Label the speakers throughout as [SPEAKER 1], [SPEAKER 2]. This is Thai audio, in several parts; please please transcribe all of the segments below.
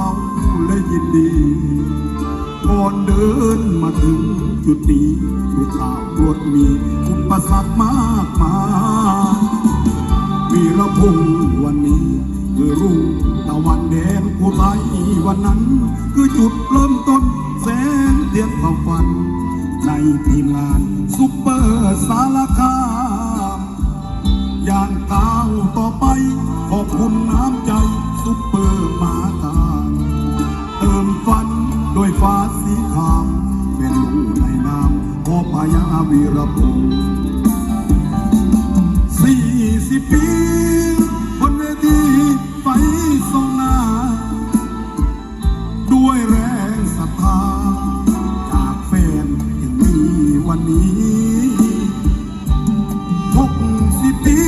[SPEAKER 1] เศร้าและยินดีก่อนเดินมาถึงจุดนี้ดูข่าวรวดมีอุปสรรคมากมายวีรพงษ์วันนี้คือรุ่งตะวันแดงผู้ไทยวันนั้น คือจุดเริ่มต้นแสงเทียนความฝัน ในทีมงานซุปเปอร์สารคามอย่าง วันนี้หกสิบปี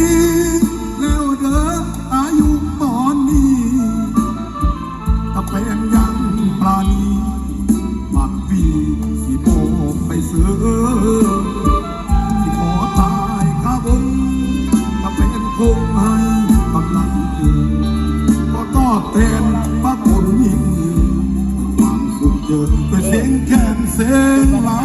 [SPEAKER 1] แล้วเด้ออายุตอนนี้ถ้าเป็นยังปลานีมักปีสิโบไปเสือสิขอตายข้าบนถ้าเป็นคงให้กำลังเกิดก็ตอบแทนพระคุณยิ่งความสุขเจอด้วยเสียงแคนเสียงลา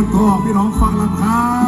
[SPEAKER 1] คุณพ่อพี่น้องฟังแล้วครับ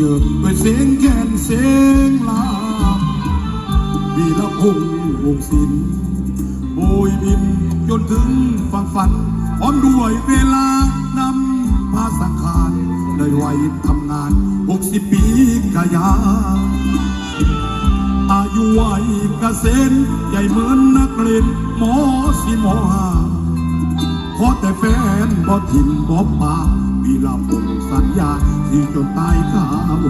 [SPEAKER 1] ยินด้วยเสียงแคนเสียงลาวีละพงษ์วงศิลป์โบยบินจนถึงฝั่งฝันพร้อมด้วยเวลานำพาสังขารได้ไว้ทำงาน 60 ปีกะยา อายุวัยเกษมใหญ่เหมือนนักเล่นหมอสิหมอหา ขอแต่แฟนบ่ทิมบ่ปามีลาผมสัญญาที่จนตายข้าว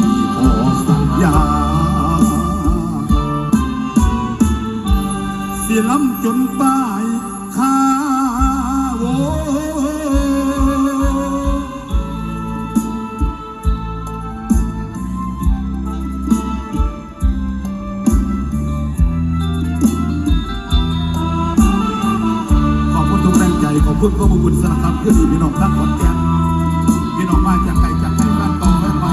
[SPEAKER 1] มีขอสัญญา เสียล้ำจนตา รงใจขอบคุณก็บุญสารคามเพื่อนพี่น้องทั้งขอนแก่นพี่น้องมาจากไกลจากไกลบ้านตองแม่ไป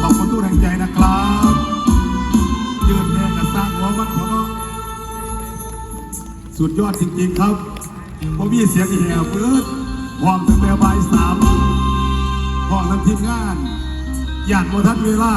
[SPEAKER 1] ขอบคุณทุกแรงใจนะครับยืนแรงกันสร้างหัววัดหัวเนาะสุดยอดจริงๆครับผมมีเสียงแหวเปิดห้องตั้งแต่บ่ายสามห้องน้ำทีมงาน อยางโมทันเวลา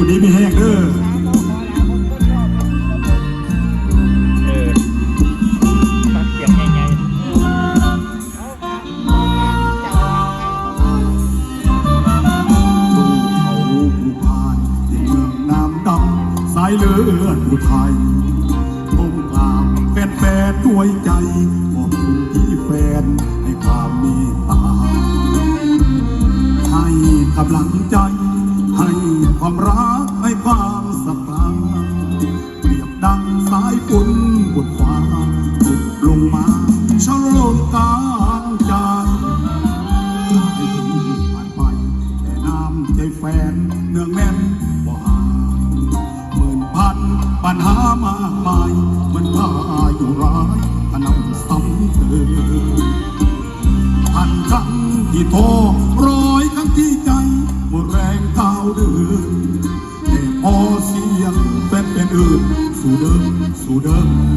[SPEAKER 1] อยู่ดีมีแห้งเด้อ
[SPEAKER 2] เลือดผู้
[SPEAKER 1] ไทยต้องตามแฟนแฟนด้วใจขอบคุณแฟนให้ความมีตาให้กำลังใจ ให้ความรักให้ความศรัทธาเปรียบดังสายฝนบดฟ้าตกลงมาชโลมกลางใจให้ถึงผ่าไปแต่น้ำใจแฟนเนื้องแน่นบ่หาหมื่นพันปัญหามากมายมันพาอยู่ร้ายพนำซ้ำเติมพันครั้งที่ท้อ Bruder.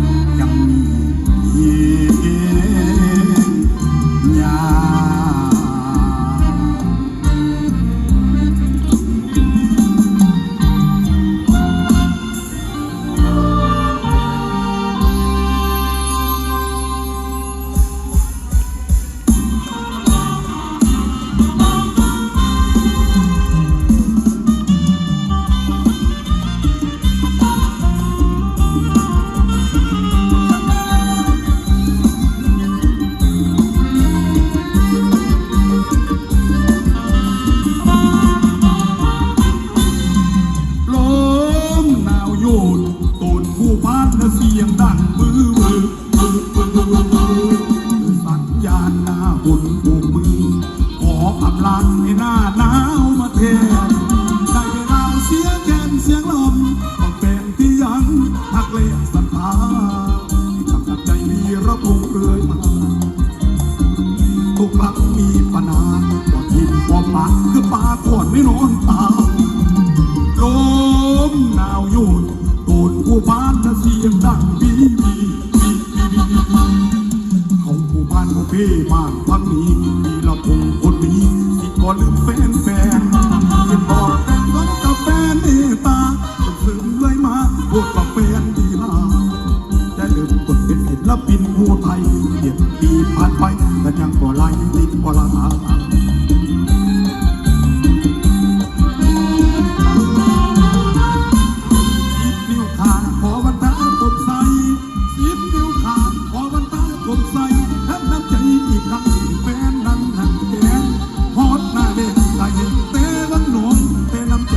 [SPEAKER 1] พระองค์เรื่อยมาทุกครั้งมีปัญหาก็ยิ่มควาปากคือปากก่อนไม่นอนตา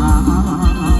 [SPEAKER 1] อทา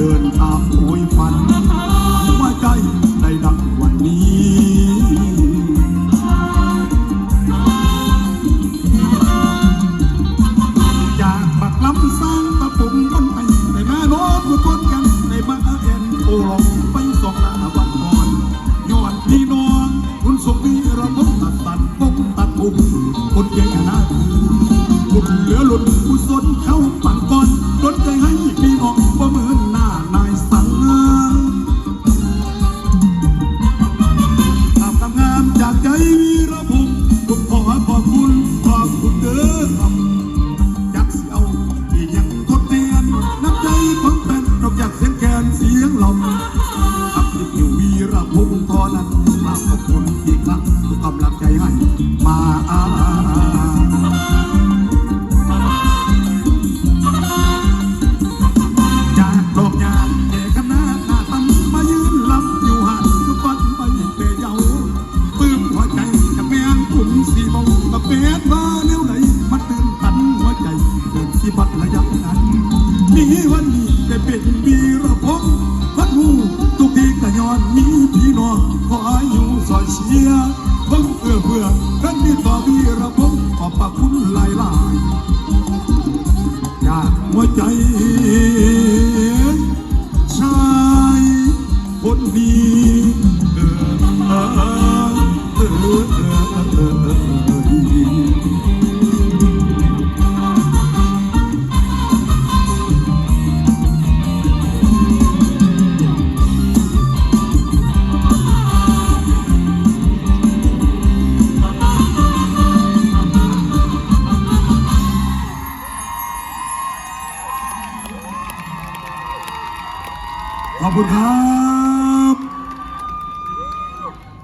[SPEAKER 1] เดินตามโวยฝันว่าใจในดังวันนี้อากปักล้ำสร้งตะปุ่มคนไปในแม่น้องผู้คนกนในบ้าเอ็นโอลงไปสองหน้าวันนอนยอนพี่นองคุณสมวีระบบตัดตัดปกตัดปุ่คนแก่น้าคุณเหลือหลุดผู้สนเข้าปัก ขอบคุณอีกครั้